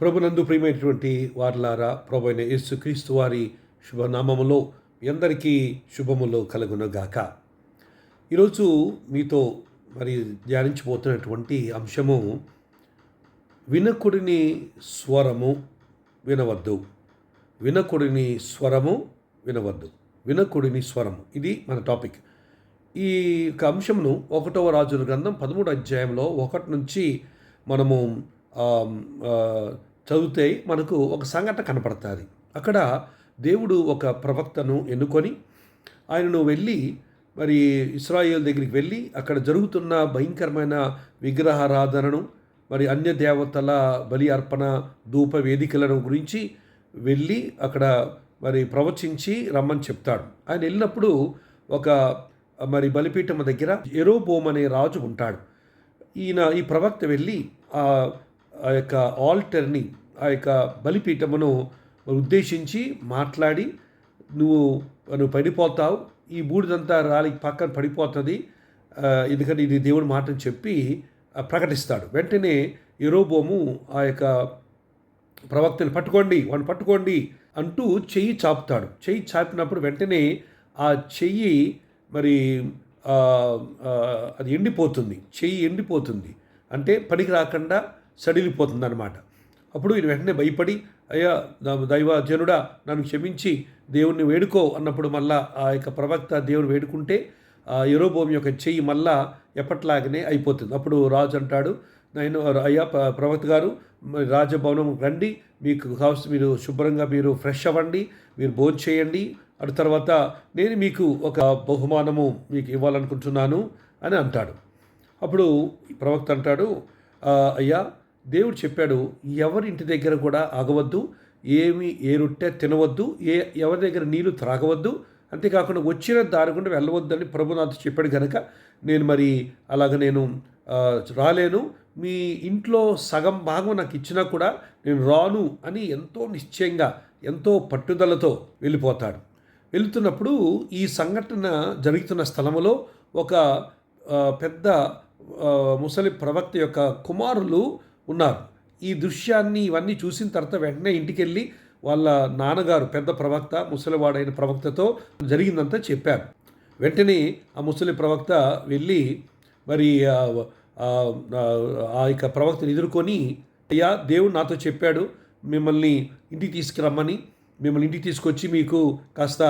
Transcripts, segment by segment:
ప్రభునందు ప్రియమైనటువంటి వార్లారా ప్రభుైన యేసుక్రీస్తు వారి శుభనామములో మీ అందరికీ శుభములు కలుగునగాక. ఈరోజు మీతో మరి ధ్యానించబోతున్నటువంటి అంశము వినకుడిని స్వరము వినవద్దు. వినకుడిని స్వరము వినవద్దు. వినకుడిని స్వరము. ఇది మన టాపిక్. ఈ యొక్క అంశమును ఒకటవ రాజుల గ్రంథం పదమూడు అధ్యాయంలో ఒకటి నుంచి మనము చదివితే మనకు ఒక సంఘటన కనపడుతుంది. అక్కడ దేవుడు ఒక ప్రవక్తను ఎన్నుకొని ఆయనను వెళ్ళి మరి ఇస్రాయేల్ దగ్గరికి వెళ్ళి అక్కడ జరుగుతున్న భయంకరమైన విగ్రహారాధనను మరి అన్య దేవతల బలి అర్పణ ధూప వేదికలను గురించి వెళ్ళి అక్కడ మరి ప్రవచించి రమ్మని చెప్తాడు. ఆయన వెళ్ళినప్పుడు ఒక మరి బలిపీఠం దగ్గర ఎరోబోమ్ అనే రాజు ఉంటాడు. ఈయన ఈ ప్రవక్త వెళ్ళి ఆ యొక్క ఆల్టర్ని ఆ యొక్క బలిపీఠమును ఉద్దేశించి మాట్లాడి నువ్వు నువ్వు పడిపోతావు ఈ బూడిదంతా రాలి పక్కన పడిపోతుంది ఎందుకంటే ఇది దేవుడి మాటని చెప్పి ప్రకటిస్తాడు. వెంటనే ఎరోబోము ఆ యొక్క ప్రవక్తని పట్టుకోండి వాడిని పట్టుకోండి అంటూ చెయ్యి చాపుతాడు. చెయ్యి చాపినప్పుడు వెంటనే ఆ చెయ్యి మరి అది ఎండిపోతుంది. చెయ్యి ఎండిపోతుంది. అంటే పనికి రాకుండా సడిలిపోతుందన్నమాట. అప్పుడు ఈయన వెంటనే భయపడి అయ్యా నా దైవ నన్ను క్షమించి దేవుణ్ణి వేడుకో అన్నప్పుడు మళ్ళా ఆ యొక్క ప్రవక్త దేవుని వేడుకుంటే ఆ ఎరోభూమి యొక్క చెయ్యి మళ్ళా ఎప్పట్లాగనే అయిపోతుంది. అప్పుడు రాజు అంటాడు నేను అయ్యా ప్రవక్త గారు మరి రాజభవనం రండి మీకు కావాల్సి మీరు శుభ్రంగా మీరు ఫ్రెష్ అవ్వండి మీరు భోజనం చేయండి అటు తర్వాత నేను మీకు ఒక బహుమానము మీకు ఇవ్వాలనుకుంటున్నాను అని అంటాడు. అప్పుడు ప్రవక్త అంటాడు అయ్యా దేవుడు చెప్పాడు ఎవరి ఇంటి దగ్గర కూడా ఆగవద్దు ఏమి ఏ రొట్టె తినవద్దు ఏ ఎవరి దగ్గర నీళ్ళు త్రాగవద్దు అంతేకాకుండా వచ్చిన దారి గుండా వెళ్ళవద్దని ప్రభునాథ్ చెప్పాడు కనుక నేను మరి అలాగ నేను రాలేను మీ ఇంట్లో సగం భాగం నాకు ఇచ్చినా కూడా నేను రాను అని ఎంతో నిశ్చయంగా ఎంతో పట్టుదలతో వెళ్ళిపోతాడు. వెళుతున్నప్పుడు ఈ సంఘటన జరుగుతున్న స్థలములో ఒక పెద్ద ముసలి ప్రవక్త యొక్క కుమారులు ఉన్నారు. ఈ దృశ్యాన్ని ఇవన్నీ చూసిన తర్వాత వెంటనే ఇంటికి వెళ్ళి వాళ్ళ నాన్నగారు పెద్ద ప్రవక్త ముసలివాడైన ప్రవక్తతో జరిగిందంతా చెప్పారు. వెంటనే ఆ ముసలి ప్రవక్త వెళ్ళి మరి ఆ, యొక్క ప్రవక్తను ఎదుర్కొని అయ్యా దేవుడు నాతో చెప్పాడు మిమ్మల్ని ఇంటికి తీసుకురమ్మని మిమ్మల్ని ఇంటికి తీసుకొచ్చి మీకు కాస్త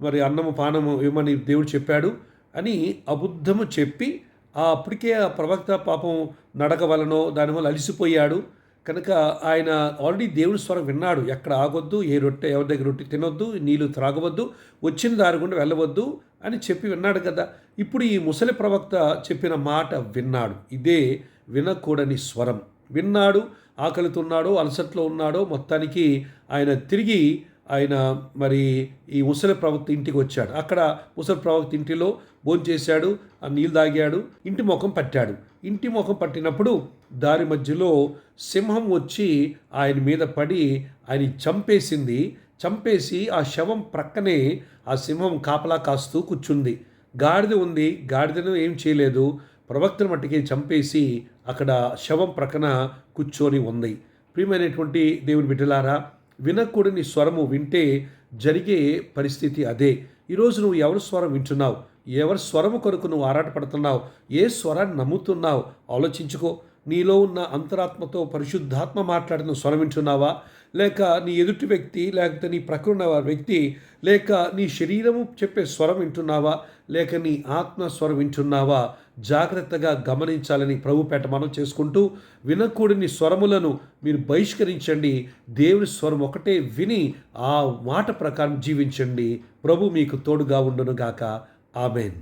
మరి అన్నము పానము ఇవ్వమని దేవుడు చెప్పాడు అని అబుద్ధము చెప్పి ఆ అప్పటికే ఆ ప్రవక్త పాపం నడక వలనో దానివల్ల అలిసిపోయాడు. కనుక ఆయన ఆల్రెడీ దేవుని స్వరం విన్నాడు. ఎక్కడ ఆగొద్దు ఏ రొట్టె ఎవరి దగ్గర రొట్టె తినొద్దు నీళ్ళు త్రాగవద్దు వచ్చిన దారి గుండా వెళ్ళవద్దు అని చెప్పి విన్నాడు కదా. ఇప్పుడు ఈ ముసలి ప్రవక్త చెప్పిన మాట విన్నాడు. ఇదే వినకూడని స్వరం. విన్నాడు ఆకలితున్నాడో అలసట్లో ఉన్నాడో మొత్తానికి ఆయన తిరిగి ఆయన మరి ఈ ముసలి ప్రవక్త ఇంటికి వచ్చాడు. అక్కడ ముసలి ప్రవక్త ఇంటిలో భోంచేశాడు ఆ నీళ్ళు తాగాడు ఇంటి ముఖం పట్టాడు. ఇంటి ముఖం పట్టినప్పుడు దారి మధ్యలో సింహం వచ్చి ఆయన మీద పడి ఆయన చంపేసింది. చంపేసి ఆ శవం ప్రక్కనే ఆ సింహం కాపలా కాస్తూ కూర్చుంది. గాడిద ఉంది. గాడిదను ఏం చేయలేదు. ప్రవక్తను మట్టుకే చంపేసి అక్కడ శవం ప్రక్కన కూర్చొని ఉంది. ప్రియమైనటువంటి దేవుని బిడ్డలారా వినకూడని స్వరము వింటే జరిగే పరిస్థితి అదే. ఈరోజు నువ్వు ఎవరి స్వరం వింటున్నావు? ఎవరి స్వరము కొరకు నువ్వు ఆరాటపడుతున్నావు? ఏ స్వరాన్ని నమ్ముతున్నావు? ఆలోచించుకో. నీలో ఉన్న అంతరాత్మతో పరిశుద్ధాత్మ మాట్లాడిన స్వరం వింటున్నావా? లేక నీ ఎదుటి వ్యక్తి లేకపోతే నీ ప్రక్కన వ్యక్తి లేక నీ శరీరము చెప్పే స్వరం వింటున్నావా? లేక నీ ఆత్మ స్వరం వింటున్నావా? జాగ్రత్తగా గమనించాలని ప్రభు మనం చేసుకుంటూ వినకూడని స్వరములను మీరు బహిష్కరించండి. దేవుని స్వరం ఒకటే విని ఆ మాట ప్రకారం జీవించండి. ప్రభు మీకు తోడుగా ఉండునుగాక. ఆమెన్.